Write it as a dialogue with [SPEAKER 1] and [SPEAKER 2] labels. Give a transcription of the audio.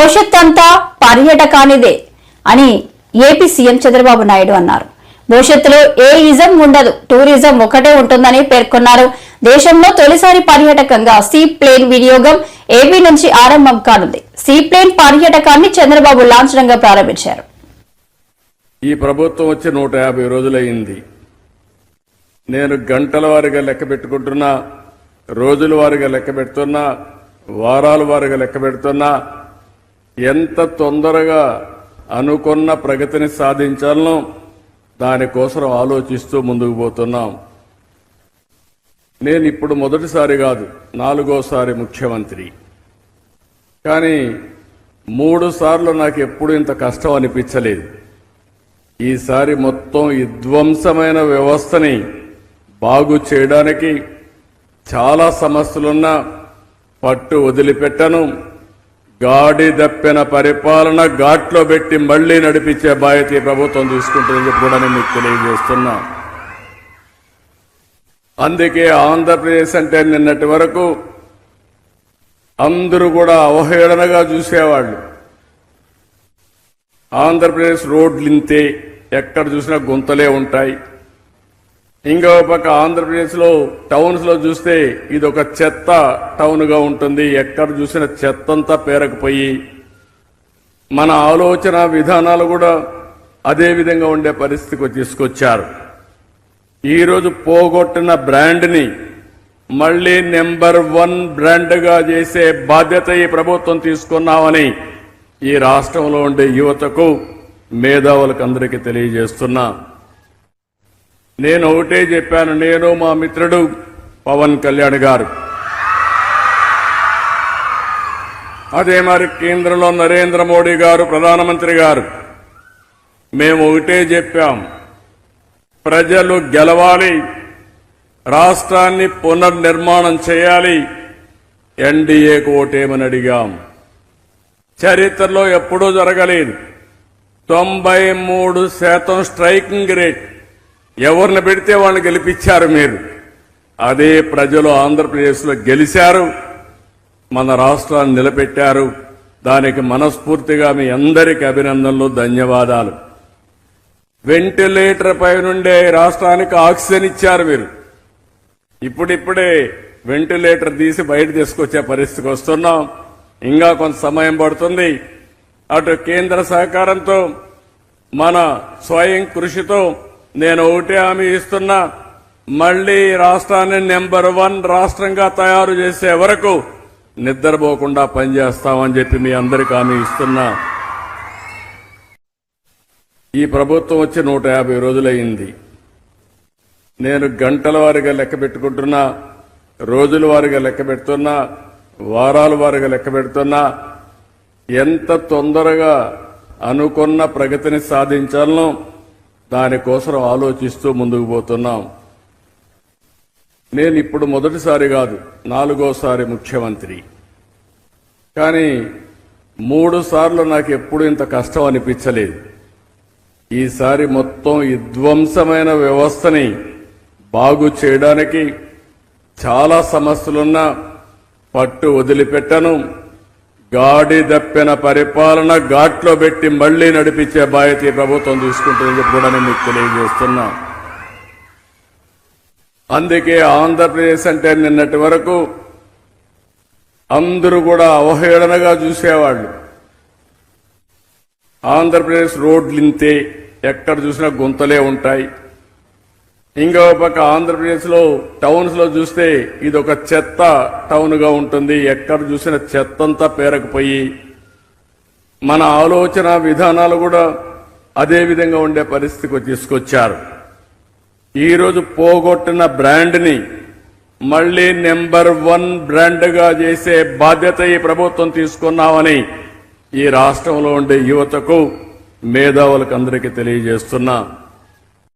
[SPEAKER 1] భవిష్యత్ అంతా పర్యటకానిదే అని ఏపీ సీఎం చంద్రబాబు నాయుడు అన్నారు. భవిష్యత్తులో ఏ ఇజం ఉండదు టూరిజం ఒకటే ఉంటుందని పేర్కొన్నారు. దేశంలో తొలిసారి పర్యాటకంగా సీ ప్లేన్ వినియోగం ఏపీ నుంచి ఆరంభం కానుంది. సీ ప్లేన్ పర్యాటకాన్ని చంద్రబాబు లాంఛనంగా ప్రారంభించారు.
[SPEAKER 2] ఈ ప్రభుత్వం వచ్చి నూట యాభై రోజులయ్యింది. నేను గంటల వారిగా లెక్క పెట్టుకుంటున్నా రోజుల వారిగా లెక్క పెడుతున్నా వారాల వారిగా లెక్క పెడుతున్నా ఎంత తొందరగా అనుకున్న ప్రగతిని సాధించాలనో దానికోసం ఆలోచిస్తూ ముందుకు పోతున్నాం. నేను ఇప్పుడు మొదటిసారి కాదు నాలుగోసారి ముఖ్యమంత్రి. కానీ మూడు సార్లు నాకు ఎప్పుడు ఇంత కష్టం అనిపించలేదు. ఈసారి మొత్తం విధ్వంసమైన వ్యవస్థని బాగు చేయడానికి చాలా సమస్యలున్నా పట్టు వదిలిపెట్టను. గాడి దప్పిన పరిపాలన ఘాట్లో పెట్టి మళ్ళీ నడిపించే బాధ్యత ఈ ప్రభుత్వం తీసుకుంటుందని కూడా నేను మీకు తెలియజేస్తున్నా. అందుకే ఆంధ్రప్రదేశ్ అంటే నిన్నటి వరకు అందరూ కూడా అవహేళనగా చూసేవాళ్ళు. ఆంధ్రప్రదేశ్ రోడ్లు ఇంతే ఎక్కడ చూసినా గుంతలే ఉంటాయి. ఇంకో పక్క ఆంధ్రప్రదేశ్లో టౌన్స్లో చూస్తే ఇది ఒక చెత్త టౌన్గా ఉంటుంది. ఎక్కడ చూసినా చెత్తంతా పేరకపోయి మన ఆలోచన విధానాలు కూడా అదే విధంగా ఉండే పరిస్థితికి తీసుకొచ్చారు. ఈరోజు పోగొట్టిన బ్రాండ్ని మళ్ళీ నెంబర్ వన్ బ్రాండ్గా చేసే బాధ్యత ఈ ప్రభుత్వం తీసుకున్నామని ఈ రాష్ట్రంలో ఉండే యువతకు మేధావులకు అందరికీ తెలియజేస్తున్నా. నేను ఒకటే చెప్పాను నేను మా మిత్రుడు పవన్ కళ్యాణ్ గారు. అదే మరి కేంద్రంలో నరేంద్ర మోడీ గారు ప్రధానమంత్రి గారు. మేము ఒకటే చెప్పాం ప్రజలు గెలవాలి రాష్ట్రాన్ని పునర్నిర్మాణం చేయాలి. ఎన్డీఏకు ఓటేమని అడిగాం. చరిత్రలో ఎప్పుడూ జరగలేదు. తొంభై మూడు శాతం స్ట్రైకింగ్ రేట్. ఎవరిని పెడితే వాళ్ళని గెలిపించారు మీరు? అదే ప్రజలు ఆంధ్రప్రదేశ్లో గెలిచారు మన రాష్ట్రాన్ని నిలబెట్టారు. దానికి మనస్ఫూర్తిగా మీ అందరికీ అభినందనలు ధన్యవాదాలు. వెంటిలేటర్ పై నుండే రాష్ట్రానికి ఆక్సిజన్ ఇచ్చారు మీరు. ఇప్పుడిప్పుడే వెంటిలేటర్ తీసి బయట తీసుకొచ్చే పరిస్థితికి వస్తున్నాం. ఇంకా కొంత సమయం పడుతుంది. అటు కేంద్ర సహకారంతో మన స్వయం కృషితో నేను ఒకటే హామీ ఇస్తున్నా. మళ్ళీ రాష్ట్రాన్ని నెంబర్ వన్ రాష్ట్రంగా తయారు చేసే వరకు నిద్రపోకుండా పనిచేస్తామని చెప్పి మీ అందరికీ హామీ ఇస్తున్నా. ఈ ప్రభుత్వం వచ్చి నూట యాభై రోజులయ్యింది. నేను గంటల వారిగా లెక్క పెట్టుకుంటున్నా రోజుల వారిగా లెక్క పెడుతున్నా వారాల వారిగా లెక్క పెడుతున్నా. ఎంత తొందరగా అనుకున్న ప్రగతిని సాధించాలనో దానికోసం ఆలోచిస్తూ ముందుకు పోతున్నాం. నేను ఇప్పుడు మొదటిసారి కాదు నాలుగోసారి ముఖ్యమంత్రి. కానీ మూడు సార్లు నాకు ఎప్పుడు ఇంత కష్టం అనిపించలేదు. ఈసారి మొత్తం విధ్వంసమైన వ్యవస్థని బాగు చేయడానికి చాలా సమస్యలున్నా పట్టు వదిలిపెట్టను. గాడి దప్పిన పరిపాలన ఘాట్లో పెట్టి మళ్ళీ నడిపించే బాధ్యత ప్రభుత్వం తీసుకుంటుందని కూడా నేను మీకు తెలియజేస్తున్నా. అందుకే ఆంధ్రప్రదేశ్ అంటే నిన్నటి వరకు అందరూ కూడా అవహేళనగా చూసేవాళ్ళు. ఆంధ్రప్రదేశ్ రోడ్లు ఇంతే ఎక్కడ చూసినా గుంతలే ఉంటాయి. ఇంకో పక్క ఆంధ్రప్రదేశ్లో టౌన్స్లో చూస్తే ఇది ఒక చెత్త టౌన్గా ఉంటుంది. ఎక్కడ చూసినా చెత్తంతా పేరకపోయి మన ఆలోచన విధానాలు కూడా అదే విధంగా ఉండే పరిస్థితికి తీసుకొచ్చారు. ఈరోజు పోగొట్టిన బ్రాండ్ని మళ్ళీ నెంబర్ వన్ బ్రాండ్గా చేసే బాధ్యత ఈ ప్రభుత్వం తీసుకున్నామని ఈ రాష్ట్రంలో ఉండే యువతకు మేధావులకు అందరికీ తెలియజేస్తున్నా.